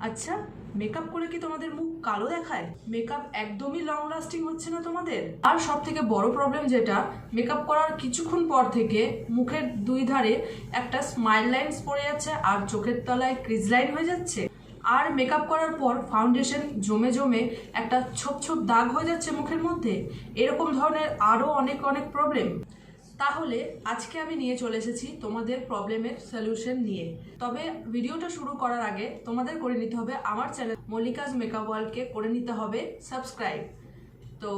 আচ্ছা মেকআপ করে কি তোমাদের মুখ কালো দেখায়? মেকআপ একদমই লং লাস্টিং হচ্ছে না তোমাদের? আর সব থেকে বড় প্রবলেম যেটা মেকআপ করার কিছুক্ষণ পর থেকে মুখের দুই ধারে একটা স্মাইল লাইন্স পড়ে যাচ্ছে আর চোখের তলায় ক্রিজ লাইন হয়ে যাচ্ছে। আর মেকআপ করার পর ফাউন্ডেশন জমে জমে একটা ছোপ ছোপ দাগ হয়ে যাচ্ছে মুখের মধ্যে। এরকম ধরনের আরও অনেক অনেক প্রবলেম তাহলে আজকে আমি নিয়ে চলে এসেছি তোমাদের প্রবলেমের সলিউশন নিয়ে। তবে ভিডিওটা শুরু করার আগে তোমাদের করে নিতে হবে আমার চ্যানেল মল্লিকাজ মেকআপ ওয়ার্ল্ডকে করে নিতে হবে সাবস্ক্রাইব তো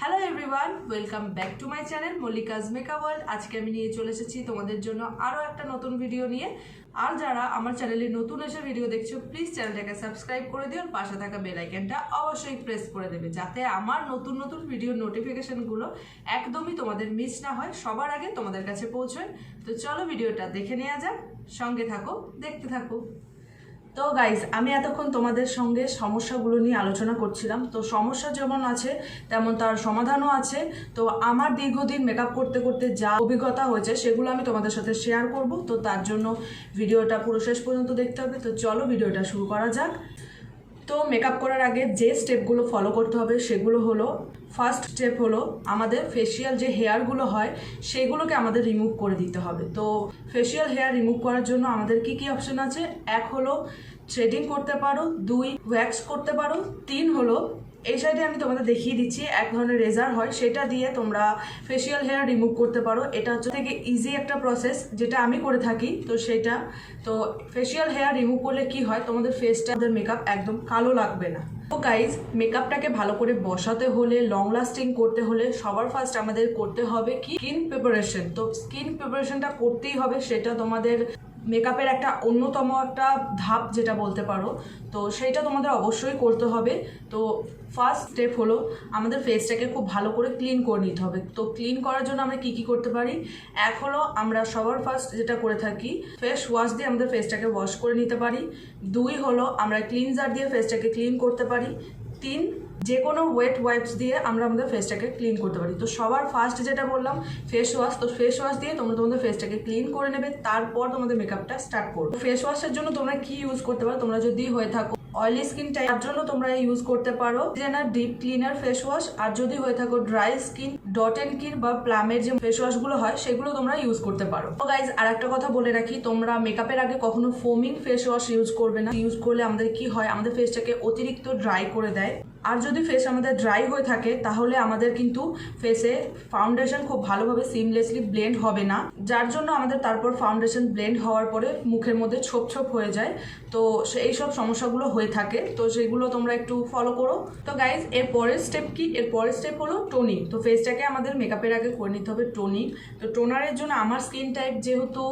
hello everyone welcome back to my channel Mallika's makeup world আজকে আমি নিয়ে চলে এসেছি তোমাদের জন্য আরও একটা নতুন ভিডিও নিয়ে। আর যারা আমার চ্যানেলে নতুন এসে ভিডিও দেখছ প্লিজ চ্যানেলটাকে সাবস্ক্রাইব করে দিও পাশে থাকা বেল আইকনটা অবশ্যই প্রেস করে দেবে, যাতে আমার নতুন নতুন ভিডিও নোটিফিকেশনগুলো একদমই তোমাদের মিস না হয়, সবার আগে তোমাদের কাছে পৌঁছয়। তো চলো ভিডিওটা দেখে নেওয়া যাক, সঙ্গে থাকো, দেখতে থাকো। তো গাইজ আমি এতক্ষণ তোমাদের সঙ্গে সমস্যাগুলো নিয়ে আলোচনা করছিলাম। তো সমস্যা যেমন আছে, তেমন তার সমাধানও আছে। তো আমার দীর্ঘদিন মেকআপ করতে করতে যা অভিজ্ঞতা হয়েছে, সেগুলো আমি তোমাদের সাথে শেয়ার করব। তো তার জন্য ভিডিওটা পুরো শেষ পর্যন্ত দেখতে হবে। তো চলো ভিডিওটা শুরু করা যাক। তো মেকআপ করার আগে যে স্টেপগুলো ফলো করতে হবে, সেগুলো হলো ফার্স্ট স্টেপ হলো আমাদের ফেসিয়াল যে হেয়ারগুলো হয়, সেগুলোকে আমাদের রিমুভ করে দিতে হবে। তো ফেসিয়াল হেয়ার রিমুভ করার জন্য আমাদের কি কি অপশন আছে? এক হলো থ্রেডিং করতে পারো, দুই ওয়্যাক্স করতে পারো, তিন হলো, এই সাইডে আমি তোমাদের দেখিয়ে দিচ্ছি, এক ধরনের রেজার হয়, সেটা দিয়ে তোমরা ফেসিয়াল হেয়ার রিমুভ করতে পারো। এটা হচ্ছে থেকে ইজি একটা প্রসেস যেটা আমি করে থাকি, তো সেটা, তো ফেসিয়াল হেয়ার রিমুভ করলে কি হয়, তোমাদের ফেসটা আমাদের মেকআপ একদম কালো লাগবে না। তো গাইজ মেকআপটাকে ভালো করে বসাতে হলে লং লাস্টিং করতে হলে, সবার ফার্স্ট আমাদের করতে হবে কি? স্কিন প্রিপারেশন তো স্কিন প্রিপারেশনটা করতেই হবে, সেটা তোমাদের মেকআপের একটা অন্যতম একটা ধাপ যেটা বলতে পারো। তো সেইটা তোমাদের অবশ্যই করতে হবে। তো ফার্স্ট স্টেপ হলো আমাদের ফেসটাকে খুব ভালো করে ক্লিন করে নিতে হবে। তো ক্লিন করার জন্য আমরা কি কি করতে পারি? এক হলো আমরা সবার ফার্স্ট যেটা করে থাকি ফেস ওয়াশ দিয়ে আমাদের ফেসটাকে ওয়াশ করে নিতে পারি। দুই হলো আমরা ক্লিনজার দিয়ে ফেসটাকে ক্লিন করতে পারি। তিন যে কোনো ওয়েট ওয়াইপস দিয়ে আমরা আমাদের ফেসটাকে ক্লিন করতে পারি। তো সবার ফার্স্ট যেটা বললাম ফেস ওয়াশ তো ফেস ওয়াশ দিয়ে তোমরা তোমাদের ফেসটাকে ক্লিন করে নেবে, তারপর তোমাদের মেকআপটা স্টার্ট করবে। ফেস ওয়াশের জন্য তোমরা কি ইউজ করতে পারো? তোমরা যদি হয়ে থাকো অয়েলি স্কিন তার জন্য তোমরা ইউজ করতে পারো জেনার ডিপ ক্লিনার ফেস ওয়াশ আর যদি হয়ে থাকো dry skin Dot and Key বা প্লামের যে ফেস ওয়াশগুলো হয়, সেগুলো তোমরা ইউজ করতে পারো। তো গাইজ আর একটা কথা বলে রাখি, তোমরা মেকআপের আগে কখনো ফোমিং ফেস ওয়াশ ইউজ করবে না। ইউজ করলে আমাদের কি হয়? আমাদের ফেসটাকে অতিরিক্ত ড্রাই করে দেয়। আর যদি ফেস আমাদের ড্রাই হয়ে থাকে, তাহলে আমাদের কিন্তু ফেসে ফাউন্ডেশন খুব ভালোভাবে সিমলেসলি ব্লেন্ড হবে না। যার জন্য আমাদের তারপর ফাউন্ডেশন ব্লেন্ড হওয়ার পরে মুখের মধ্যে ছোপ ছোপ হয়ে যায়। তো এই সব সমস্যাগুলো হয়ে থাকে। তো সেগুলো তোমরা একটু ফলো করো। তো গাইজ এর পরের স্টেপ কি? এর পরের স্টেপ হলো টোনিং তো ফেসটাকে আমাদের মেকআপের আগে করে নিতে হবে টোনিং তো টোনারের জন্য আমার স্কিন টাইপ যেহেতু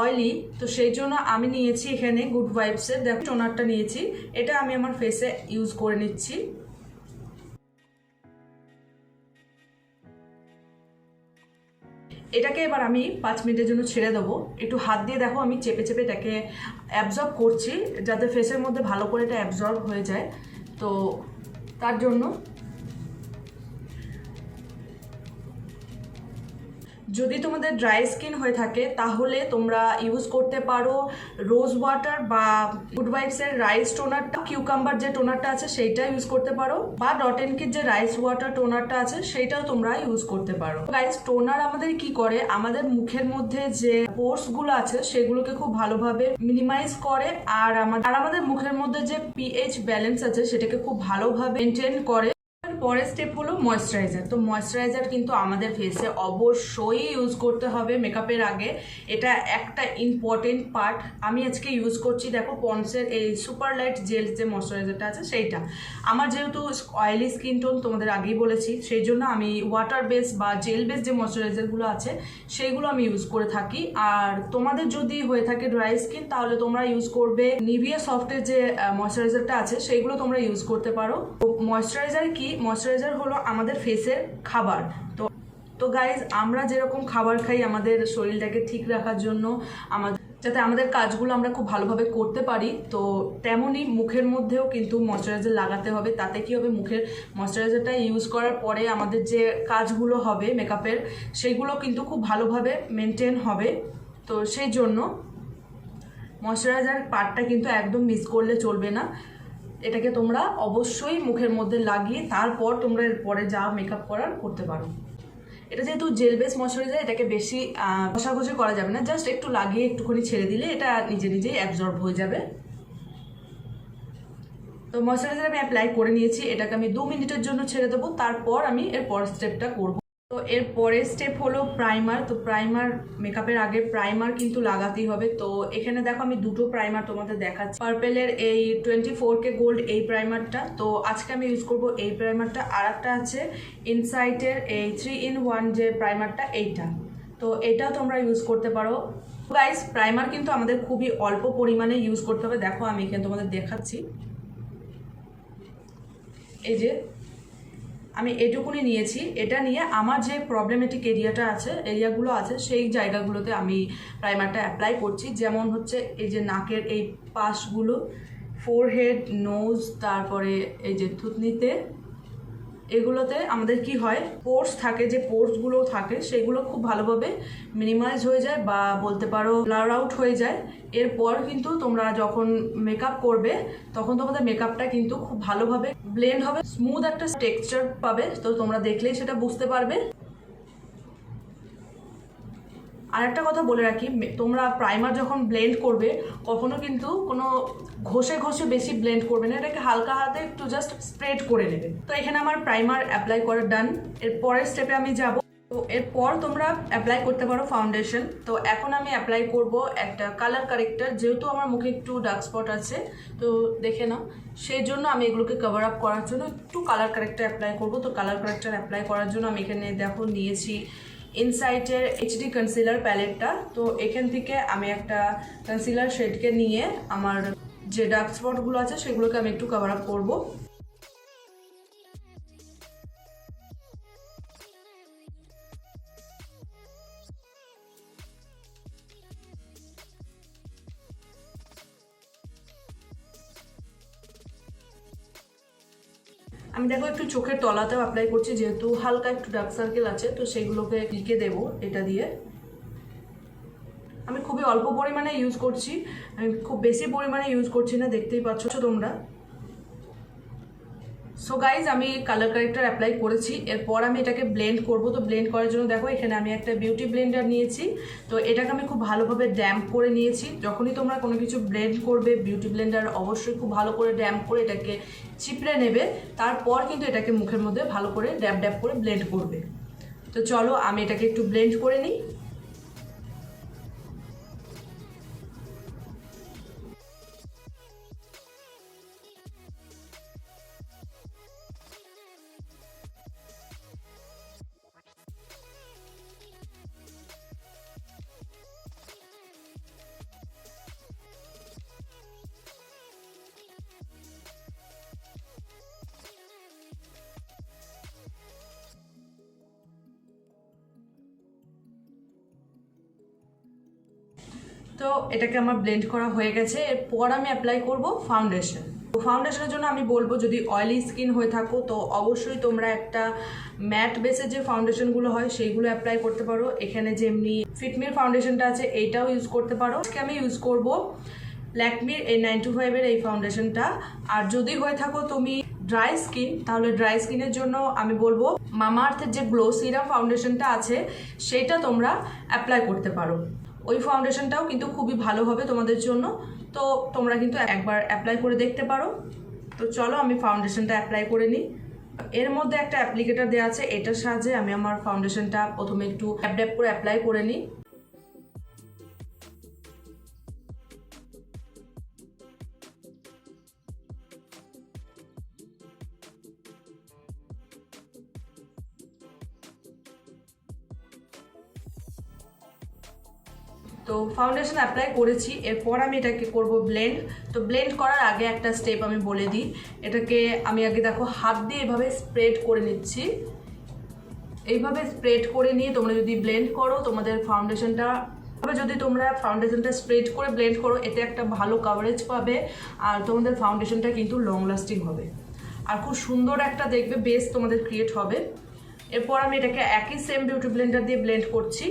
অয়েলি তো সেই জন্য আমি নিয়েছি এখানে গুড ভাইবসের দেখো টোনারটা নিয়েছি। এটা আমি আমার ফেসে ইউজ করে নিচ্ছি। এটাকে এবার আমি পাঁচ মিনিটের জন্য ছেড়ে দেবো। একটু হাত দিয়ে দেখো, আমি চেপে চেপে এটাকে অ্যাবজর্ব করছি, যাতে ফেসের মধ্যে ভালো করে এটা অ্যাবজর্ব হয়ে যায়। তো তার জন্য যদি তোমাদের ড্রাই স্কিন হয়ে থাকে, তাহলে তোমরা ইউজ করতে পারো রোজ ওয়াটার বা গুড ভাইবসের রাইস টোনারটা কিউকাম্বার যে টোনারটা আছে, সেইটা ইউজ করতে পারো। বা ডট এন কির যে রাইস ওয়াটার টোনারটা আছে, সেইটাও তোমরা ইউজ করতে পারো। রাইস টোনার আমাদের কি করে? আমাদের মুখের মধ্যে যে পোর্সগুলো আছে, সেগুলোকে খুব ভালোভাবে মিনিমাইজ করে, আর আমাদের আর আমাদের মুখের মধ্যে যে পিএইচ ব্যালেন্স আছে, সেটাকে খুব ভালোভাবে মেনটেন করে। পরের স্টেপ হলো ময়শ্চারাইজার তো ময়শ্চারাইজার কিন্তু আমাদের ফেসে অবশ্যই ইউজ করতে হবে মেকআপের আগে। এটা একটা ইম্পর্টেন্ট পার্ট আমি আজকে ইউজ করছি, দেখো পন্সের এই সুপার লাইট জেল যে ময়শ্চারাইজারটা আছে, সেইটা। আমার যেহেতু অয়েলি স্কিন টোন তোমাদের আগেই বলেছি, সেই জন্য আমি ওয়াটার বেস বা জেল বেস যে ময়শ্চারাইজারগুলো আছে সেইগুলো আমি ইউজ করে থাকি। আর তোমাদের যদি হয়ে থাকে ড্রাই স্কিন তাহলে তোমরা ইউজ করবে নিভিয়া সফটের যে ময়শ্চারাইজারটা আছে, সেইগুলো তোমরা ইউজ করতে পারো। ময়শ্চারাইজার কি? ময়শ্চারাইজার হলো আমাদের ফেসের খাবার। তো তো গাইজ আমরা যেরকম খাবার খাই আমাদের শরীরটাকে ঠিক রাখার জন্য, আমাদের, যাতে আমাদের কাজগুলো আমরা খুব ভালোভাবে করতে পারি, তো তেমনই মুখের মধ্যেও কিন্তু ময়শ্চারাইজার লাগাতে হবে। তাতে কি হবে? মুখের ময়শ্চারাইজারটা ইউজ করার পরে আমাদের যে কাজগুলো হবে মেকআপের সেইগুলো কিন্তু খুব ভালোভাবে মেনটেন হবে। তো সেই জন্য ময়শ্চারাইজার পার্টটা কিন্তু একদম মিস করলে চলবে না। এটাকে তোমরা অবশ্যই মুখের মধ্যে লাগিয়ে তারপর তোমরা এর পরে যা মেকআপ করার করতে পারো। এটা যেহেতু জেল বেস ময়শ্চারাইজার এটাকে বেশি ঘষাঘষি করা যাবে না। জাস্ট একটু লাগিয়ে একটুখানি ছেড়ে দিলে এটা নিজে নিজেই অ্যাবজর্ব হয়ে যাবে। তো ময়শ্চারাইজার আমি অ্যাপ্লাই করে নিয়েছি। এটাকে আমি দু মিনিটের জন্য ছেড়ে দেবো। তারপর আমি এর পরের স্টেপটা করব। তো এর পরের স্টেপ হলো প্রাইমার তো প্রাইমার মেকআপের আগে প্রাইমার কিন্তু লাগাতেই হবে। তো এখানে দেখো আমি দুটো প্রাইমার তোমাদের দেখাচ্ছি। পার্পেলের এই টোয়েন্টি ফোর কে গোল্ড এই প্রাইমারটা তো আজকে আমি ইউজ করব এই প্রাইমারটা আর একটা আছে ইনসাইটের এই থ্রি ইন ওয়ান যে প্রাইমারটা এইটা। তো এটাও তোমরা ইউজ করতে পারো। গাইস প্রাইমার কিন্তু আমাদের খুবই অল্প পরিমাণে ইউজ করতে হবে। দেখো আমি এখানে তোমাদের দেখাচ্ছি। এই যে আমি এটুকুনি নিয়েছি। এটা নিয়ে আমার যে প্রবলেমেটিক এরিয়াটা আছে এরিয়াগুলো আছে, সেই জায়গাগুলোতে আমি প্রাইমারটা অ্যাপ্লাই করছি। যেমন হচ্ছে এই যে নাকের এই পাশগুলো ফোরহেড নোজ তারপরে এই যে থুতনিতে এগুলোতে আমাদের কি হয় পোর্স থাকে, যে পোর্সগুলো থাকে, সেগুলো খুব ভালোভাবে মিনিমাইজ হয়ে যায় বা বলতে পারো ব্লার আউট হয়ে যায়। এরপর কিন্তু তোমরা যখন মেকআপ করবে, তখন তোমাদের মেকআপটা কিন্তু খুব ভালোভাবে ব্লেন্ড হবে স্মুথ একটা টেক্সচার পাবে। তো তোমরা দেখলেই সেটা বুঝতে পারবে। আর একটা কথা বলে রাখি তোমরা প্রাইমার যখন ব্লেন্ড করবে, কখনো কিন্তু কোনো ঘষে ঘষে বেশি ব্লেন্ড করবে না, এটাকে হালকা হাতে একটু জাস্ট স্প্রেড করে নেবে। তো এখানে আমার প্রাইমার অ্যাপ্লাই করা ডান এর পরের স্টেপে আমি যাব। তো এরপর তোমরা অ্যাপ্লাই করতে পারো ফাউন্ডেশন তো এখন আমি অ্যাপ্লাই করব একটা কালার কারেক্টার যেহেতু আমার মুখে একটু ডার্ক স্পট আছে, তো দেখে নাও। সেই জন্য আমি এগুলোকে কভার আপ করার জন্য একটু কালার কারেক্টার অ্যাপ্লাই করব। তো কালার কারেক্টার অ্যাপ্লাই করার জন্য আমি এখানে দেখো নিয়েছি ইনসাইটের এইচডি কনসিলার প্যালেটটা তো এখান থেকে আমি একটা কনসিলার শেডকে নিয়ে আমার যে ডার্ক স্পটগুলো আছে সেগুলোকে আমি একটু কভার আপ করব। আমি দেখো একটু চোখের তলাতেও অ্যাপ্লাই করছি, যেহেতু হালকা একটু ডার্ক সার্কেল আছে, তো সেগুলোকে লিখে দেবো এটা দিয়ে। আমি খুবই অল্প পরিমাণে ইউজ করছি, আমি খুব বেশি পরিমাণে ইউজ করছি না, দেখতেই পাচ্ছ তোমরা। সো গাইজ আমি কালার কারেক্টার অ্যাপ্লাই করেছি। এরপর আমি এটাকে ব্লেন্ড করব। তো ব্লেন্ড করার জন্য দেখো, এখানে আমি একটা বিউটি ব্লেন্ডার নিয়েছি। তো এটাকে আমি খুব ভালোভাবে ড্যাম্প করে নিয়েছি। যখনই তোমরা কোনো কিছু ব্লেন্ড করবে বিউটি ব্লেন্ডার অবশ্যই খুব ভালো করে ড্যাম্প করে এটাকে চিপড়ে নেবে। তারপর কিন্তু এটাকে মুখের মধ্যে ভালো করে ড্যাপ ড্যাপ করে ব্লেন্ড করবে। তো চলো, আমি এটাকে একটু ব্লেন্ড করে নিই। এটাকে আমার ব্লেন্ড করা হয়ে গেছে। এরপর আমি অ্যাপ্লাই করব ফাউন্ডেশন তো ফাউন্ডেশনের জন্য আমি বলব, যদি অয়েলি স্কিন হয়ে থাকো, তো অবশ্যই তোমরা একটা ম্যাট বেসের যে ফাউন্ডেশনগুলো হয়, সেইগুলো অ্যাপ্লাই করতে পারো। এখানে যেমনি ফিটমির ফাউন্ডেশনটা আছে, এইটাও ইউজ করতে পারো। আজকে আমি ইউজ করব ল্যাকমির এই নাইন টু ফাইভের এই ফাউন্ডেশনটা আর যদি হয়ে থাকো তুমি ড্রাই স্কিন তাহলে ড্রাই স্কিনের জন্য আমি বলব মামা আর্থের যে গ্লো সিরাম ফাউন্ডেশনটা আছে, সেটা তোমরা অ্যাপ্লাই করতে পারো। ওই ফাউন্ডেশনটাও কিন্তু খুবই ভালো হবে তোমাদের জন্য। তো তোমরা কিন্তু একবার অ্যাপ্লাই করে দেখতে পারো। তো চলো আমি ফাউন্ডেশনটা অ্যাপ্লাই করে নিই। এর মধ্যে একটা অ্যাপ্লিকেটার দেওয়া আছে এটার সাহায্যে আমি আমার ফাউন্ডেশনটা প্রথমে একটু অ্যাপড্যাপ করে অ্যাপ্লাই করে নিই। ফাউন্ডেশন অ্যাপ্লাই করেছি, এরপর আমি এটাকে করব ব্লেন্ড তো ব্লেন্ড করার আগে একটা স্টেপ আমি বলে দিই। এটাকে আমি আগে দেখো হাত দিয়ে এভাবে স্প্রেড করে নিচ্ছি। এইভাবে স্প্রেড করে নিয়ে তোমরা যদি ব্লেন্ড করো, তোমাদের ফাউন্ডেশনটা তবে যদি তোমরা ফাউন্ডেশনটা স্প্রেড করে ব্লেন্ড করো, এতে একটা ভালো কাভারেজ পাবে আর তোমাদের ফাউন্ডেশনটা কিন্তু লং লাস্টিং হবে। আর খুব সুন্দর একটা দেখবে বেস তোমাদের ক্রিয়েট হবে। এরপর আমি এটাকে একই সেম বিউটি ব্লেন্ডার দিয়ে ব্লেন্ড করছি।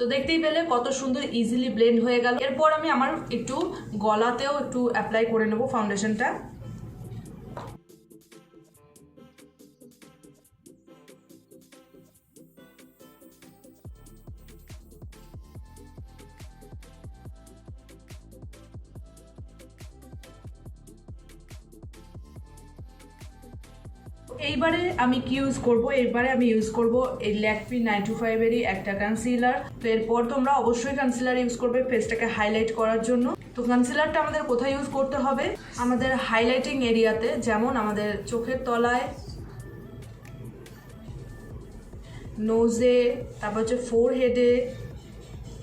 তো দেখতেই পেলে কত সুন্দর ইজিলি ব্লেন্ড হয়ে গেল। এরপর আমি আমার একটু গলাতেও একটু অ্যাপ্লাই করে নেব ফাউন্ডেশনটা এইবারে আমি কি ইউজ করব? এবারে আমি ইউজ করব এই ল্যাকপি নাইন টু ফাইভেরই একটা কনসিলার তো এরপর তোমরা অবশ্যই কনসিলার ইউজ করবে ফেসটাকে হাইলাইট করার জন্য। তো কনসিলারটা আমাদের কোথায় ইউজ করতে হবে? আমাদের হাইলাইটিং এরিয়াতে, যেমন আমাদের চোখের তলায় নোজে তারপর হচ্ছে ফোর হেডে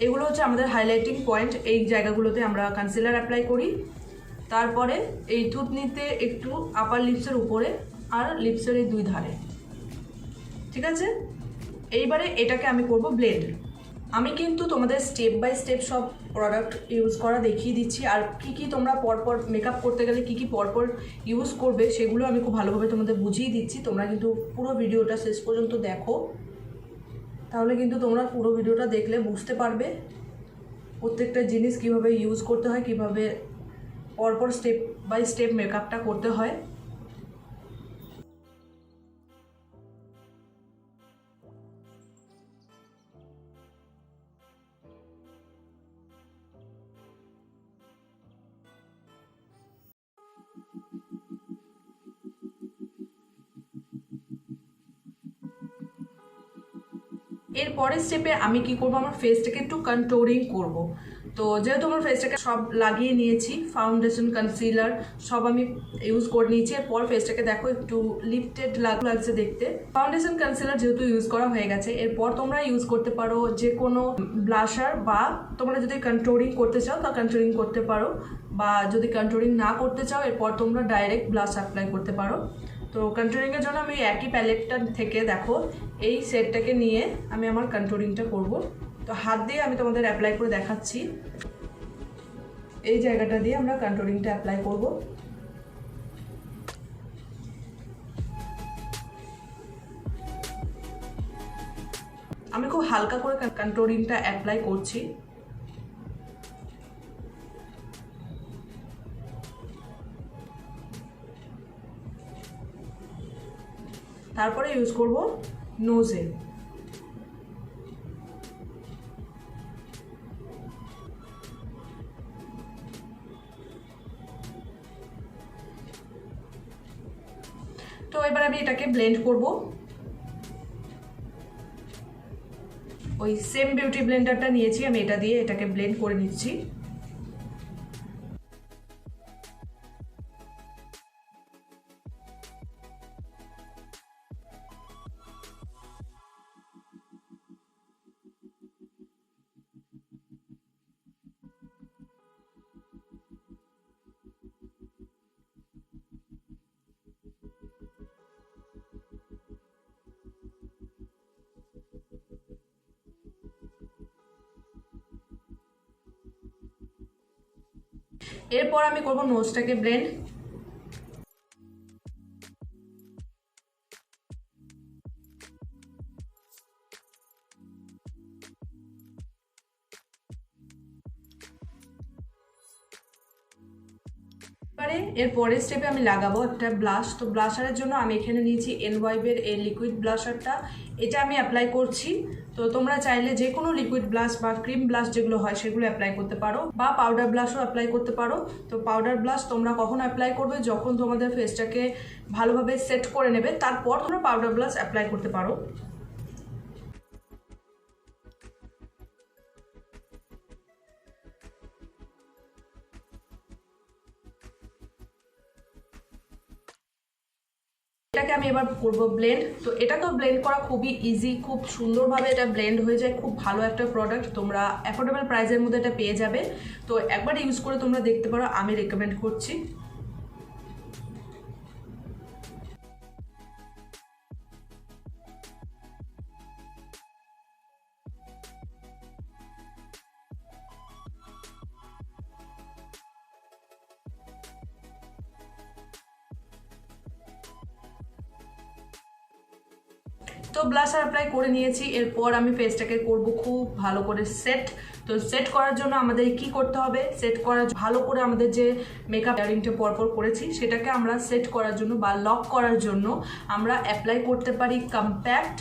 এগুলো হচ্ছে আমাদের হাইলাইটিং পয়েন্ট এই জায়গাগুলোতে আমরা কনসিলার অ্যাপ্লাই করি। তারপরে এই থুতনিতে একটু আপার লিপসের উপরে আর লিপসের দুই ধারে। ঠিক আছে? এইবারে এটাকে আমি করব ব্লেড আমি কিন্তু তোমাদের স্টেপ বাই স্টেপ সব প্রোডাক্ট ইউজ করা দেখিয়ে দিচ্ছি, আর কি কি তোমরা পরপর মেকআপ করতে গেলে কি কি পরপর ইউজ করবে সেগুলো আমি খুব ভালোভাবে তোমাদের বুঝিয়ে দিচ্ছি। তোমরা কিন্তু পুরো ভিডিওটা শেষ পর্যন্ত দেখো। তাহলে কিন্তু তোমরা পুরো ভিডিওটা দেখলে বুঝতে পারবে প্রত্যেকটা জিনিস কীভাবে ইউজ করতে হয়, কীভাবে পরপর স্টেপ বাই স্টেপ মেকআপটা করতে হয়। এর পরের স্টেপে আমি কি করব? আমার ফেসটাকে একটু কন্ট্রোলিং করব। তো যেহেতু আমার ফেসটাকে সব লাগিয়ে নিয়েছি ফাউন্ডেশন কনসিলার সব আমি ইউজ করে নিয়েছি। এরপর ফেসটাকে দেখো একটু লিফটেড লাগছে দেখতে। ফাউন্ডেশন কনসিলার যেহেতু ইউজ করা হয়ে গেছে, এরপর তোমরা ইউজ করতে পারো যে কোনো ব্লাশার বা তোমরা যদি কন্ট্রোলিং করতে চাও, তা কন্ট্রোলিং করতে পারো। বা যদি কন্ট্রোলিং না করতে চাও, এরপর তোমরা ডাইরেক্ট ব্লাশ অ্যাপ্লাই করতে পারো। তো কন্ট্রোলিংয়ের জন্য আমি একই প্যালেটটা থেকে দেখো, এই সেটটাকে নিয়ে আমি আমার কন্ট্রোলিংটা করব। তো হাত দিয়ে আমি তোমাদের অ্যাপ্লাই করে দেখাচ্ছি। এই জায়গাটা দিয়ে আমরা কন্ট্রোলিংটা অ্যাপ্লাই করব। আমি খুব হালকা করে কন্ট্রোলিংটা অ্যাপ্লাই করছি। তারপরে ইউজ করব নোজে তো এবার আমি এটাকে ব্লেন্ড করব। ওই সেম বিউটি ব্লেন্ডারটা নিয়েছি, আমি এটা দিয়ে এটাকে ব্লেন্ড করে নিচ্ছি। এরপর আমি করব নোজটাকে ব্লেন্ড এবারে এর পরের স্টেপে আমি লাগাবো একটা ব্লাশ তো ব্লাশারের জন্য আমি এখানে নিয়েছি এন ওয়াইবের এই লিকুইড ব্লাশারটা এটা আমি অ্যাপ্লাই করছি। তো তোমরা চাইলে যে কোনো লিকুইড ব্লাশ বা ক্রিম ব্লাশ যেগুলো হয় সেগুলো অ্যাপ্লাই করতে পারো। বা পাউডার ব্লাশও অ্যাপ্লাই করতে পারো। তো পাউডার ব্লাশ তোমরা কখন অ্যাপ্লাই করবে? যখন তোমাদের ফেসটাকে ভালোভাবে সেট করে নেবে, তারপর তোমরা পাউডার ব্লাশ অ্যাপ্লাই করতে পারো। এটাকে আমি এবার করব ব্লেন্ড তো এটা তো ব্লেন্ড করা খুবই ইজি খুব সুন্দরভাবে এটা ব্লেন্ড হয়ে যায়, খুব ভালো একটা প্রোডাক্ট তোমরা অ্যাফোর্ডেবল প্রাইসের মধ্যে এটা পেয়ে যাবে। তো একবার ইউজ করে তোমরা দেখতে পারো, আমি রেকমেন্ড করছি। তো ব্লাশার অ্যাপ্লাই করে নিয়েছি, এরপর আমি ফেসটাকে করব খুব ভালো করে সেট তো সেট করার জন্য আমাদের কি করতে হবে? সেট করার ভালো করে আমাদের যে মেকআপ ইয়ারিংটা পরপর করেছি, সেটাকে আমরা সেট করার জন্য বা লক করার জন্য আমরা অ্যাপ্লাই করতে পারি কম্প্যাক্ট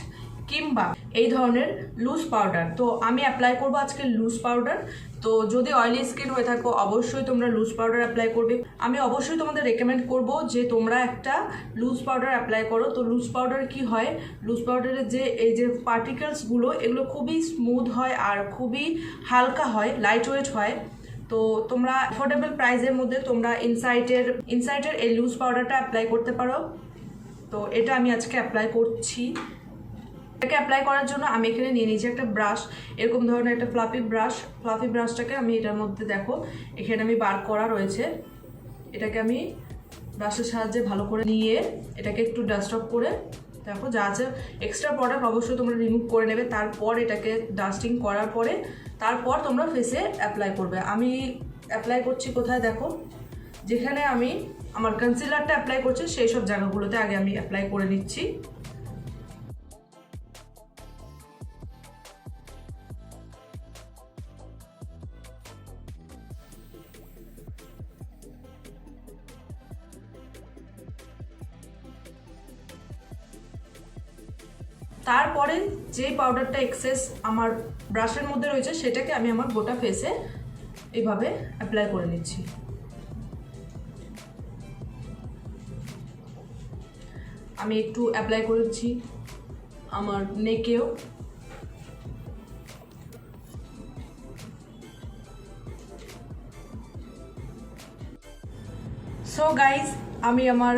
কিংবা এই ধরনের লুজ পাউডার তো আমি অ্যাপ্লাই করব আজকে লুজ পাউডার তো যদি অয়েলি স্কিন হয়ে থাকো, অবশ্যই তোমরা লুজ পাউডার অ্যাপ্লাই করবে। আমি অবশ্যই তোমাদের রেকমেন্ড করব যে তোমরা একটা লুজ পাউডার অ্যাপ্লাই করো। তো লুজ পাউডার কি হয়? লুজ পাউডারের যে, এই যে পার্টিকেলসগুলো এগুলো খুবই স্মুথ হয় আর খুবই হালকা হয় লাইট ওয়েট হয়। তো তোমরা অ্যাফোর্ডেবল প্রাইসের মধ্যে তোমরা ইনসাইটের ইনসাইটের এই লুজ পাউডারটা অ্যাপ্লাই করতে পারো। তো এটা আমি আজকে অ্যাপ্লাই করছি। এটাকে অ্যাপ্লাই করার জন্য আমি এখানে নিয়ে নিয়েছি একটা ব্রাশ এরকম ধরনের একটা ফ্লাফি ব্রাশ ফ্লাফি ব্রাশটাকে আমি এটার মধ্যে দেখো, এখানে আমি বার করা রয়েছে। এটাকে আমি ব্রাশের সাহায্যে ভালো করে নিয়ে এটাকে একটু ডাস্ট অফ করে দেখো, যা আছে। এক্সট্রা প্রোডাক্ট অবশ্যই তোমরা রিমুভ করে নেবে, তারপর এটাকে ডাস্টিং করার পরে, তারপর তোমরা ফেসে অ্যাপ্লাই করবে। আমি অ্যাপ্লাই করছি কোথায় দেখো? যেখানে আমি আমার কনসিলারটা অ্যাপ্লাই করছি, সেই সব জায়গাগুলোতে আগে আমি অ্যাপ্লাই করে নিচ্ছি। তারপরে যে পাউডারটা এক্সেস আমার ব্রাশের মধ্যে রয়েছে, সেটাকে আমি আমার গোটা ফেসে এইভাবে অ্যাপ্লাই করে নিচ্ছি। আমি একটু অ্যাপ্লাই করেছি আমার নেকেও সো গাইজ আমি আমার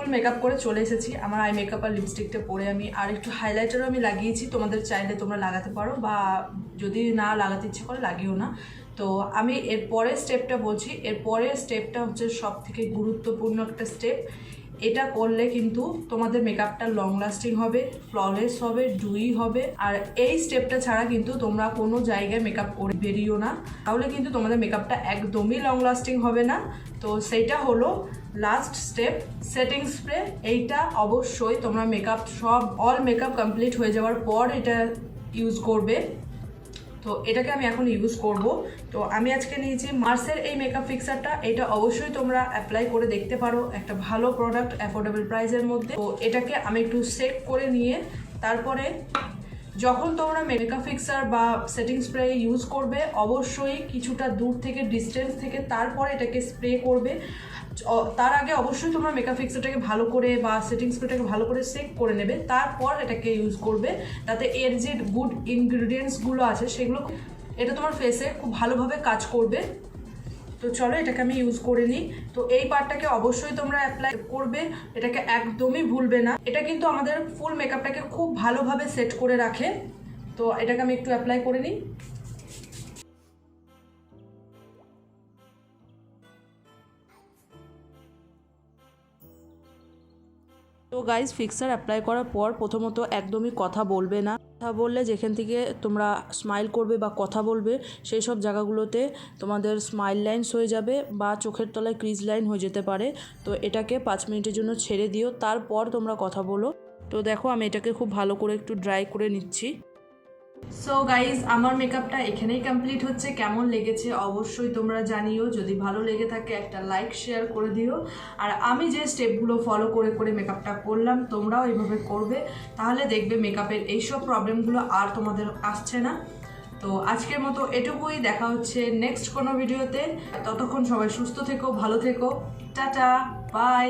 ফুল মেকআপ করে চলে এসেছি। আমার আই মেকআপ আর লিপস্টিকটা পরে আমি আর একটু হাইলাইটারও আমি লাগিয়েছি। তোমাদের চাইলে তোমরা লাগাতে পারো বা যদি না লাগাতে ইচ্ছে করে, লাগিও না। তো আমি এর পরের স্টেপটা বলছি। এর পরের স্টেপটা হচ্ছে সব থেকে গুরুত্বপূর্ণ একটা স্টেপ এটা করলে কিন্তু তোমাদের মেকআপটা লং লাস্টিং হবে ফ্ললেস হবে ডুই হবে। আর এই স্টেপটা ছাড়া কিন্তু তোমরা কোনো জায়গায় মেকআপ করে বেরিও না। তাহলে কিন্তু তোমাদের মেকআপটা একদমই লং লাস্টিং হবে না। তো সেইটা হলো লাস্ট স্টেপ সেটিং স্প্রে এইটা অবশ্যই তোমরা মেকআপ সব অল মেকআপ কমপ্লিট হয়ে যাওয়ার পর এটা ইউজ করবে। তো এটাকে আমি এখন ইউজ করব। তো আমি আজকে নিয়েছি মার্সের এই মেকআপ ফিক্সারটা এটা অবশ্যই তোমরা অ্যাপ্লাই করে দেখতে পারো একটা ভালো প্রোডাক্ট অ্যাফোর্ডেবল প্রাইসের মধ্যে। তো এটাকে আমি একটু সেট করে নিয়ে তারপরে যখন তোমরা মেকআপ ফিক্সার বা সেটিং স্প্রে ইউজ করবে, অবশ্যই কিছুটা দূর থেকে ডিস্টেন্স থেকে তারপরে এটাকে স্প্রে করবে। তার আগে অবশ্যই তোমরা মেকআপ ফিক্সারটাকে ভালো করে বা সেটিং স্প্রেটাকে ভালো করে সেক করে নেবে। তারপর এটাকে ইউজ করবে। তাতে এর যে গুড ইনগ্রিডিয়েন্টসগুলো আছে, সেগুলো এটা তোমার ফেসে খুব ভালোভাবে কাজ করবে। তো চলো এটাকে আমি ইউজ করে নিই। তো এই পার্টটাকে অবশ্যই তোমরা অ্যাপ্লাই করবে। এটাকে একদমই ভুলবে না। এটা কিন্তু আমাদের ফুল মেকআপটাকে খুব ভালোভাবে সেট করে রাখে। তো এটাকে আমি একটু অ্যাপ্লাই করে নিই। তো গাইজ ফিক্সার অ্যাপ্লাই করার পর প্রথমত একদমই কথা বলবে না। কথা বললে যেখান থেকে তোমরা স্মাইল করবে বা কথা বলবে, সেই সব জায়গাগুলোতে তোমাদের স্মাইল লাইনস হয়ে যাবে বা চোখের তলায় ক্রিজ লাইন হয়ে যেতে পারে। তো এটাকে পাঁচ মিনিটের জন্য ছেড়ে দিও, তারপর তোমরা কথা বলো। তো দেখো, আমি এটাকে খুব ভালো করে একটু ড্রাই করে নিচ্ছি। সো গাইজ আমার মেকআপটা এখানেই কমপ্লিট হচ্ছে। কেমন লেগেছে অবশ্যই তোমরা জানিও। যদি ভালো লেগে থাকে, একটা লাইক শেয়ার করে দিও। আর আমি যে স্টেপগুলো ফলো করে করে মেকআপটা করলাম, তোমরাও এইভাবে করবে। তাহলে দেখবে মেকআপের এইসব প্রবলেমগুলো আর তোমাদের আসছে না। তো আজকের মতো এটুকুই। দেখা হচ্ছে নেক্সট কোনো ভিডিওতে ততক্ষণ সবাই সুস্থ থেকো, ভালো থেকো। Tata bye